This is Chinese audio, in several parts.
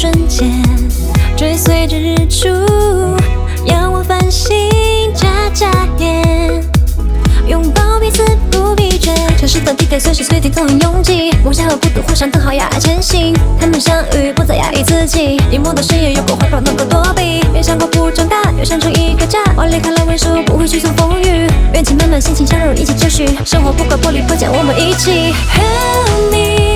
瞬间，追随着日出，仰望繁星，眨眨眼，拥抱彼此不疲倦。城市的地铁随时随地都很拥挤，梦想和孤独画上等号，呀，前行。他们相遇，不再压抑自己，隐没的深夜有个怀抱能够躲避。没想过不长大，又想出一个家，我离开了温书，不会去送风雨。愿情满满，心情相融，一起追寻，生活不管玻璃破茧，我们一起。和你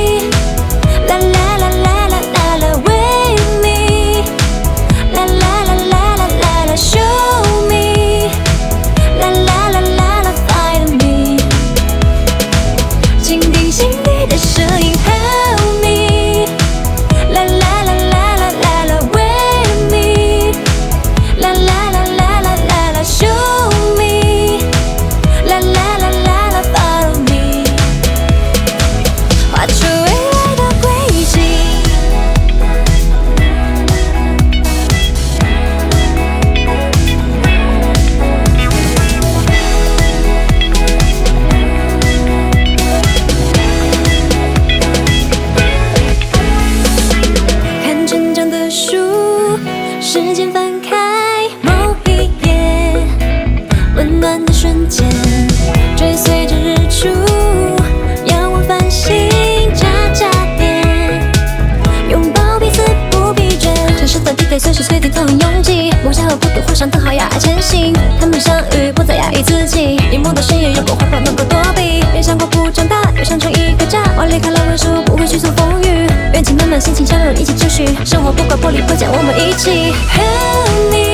随时随地都很拥挤，梦想和孤独画上等号，要，爱前行。他们相遇，不再压抑自己，隐没的深夜有个怀抱能够躲避。别想过不长大，又想成一个家，我离开了温书，不会去送风雨。愿情满满，心情相融，一起继续，生活不管玻璃破茧，我们一起。和你。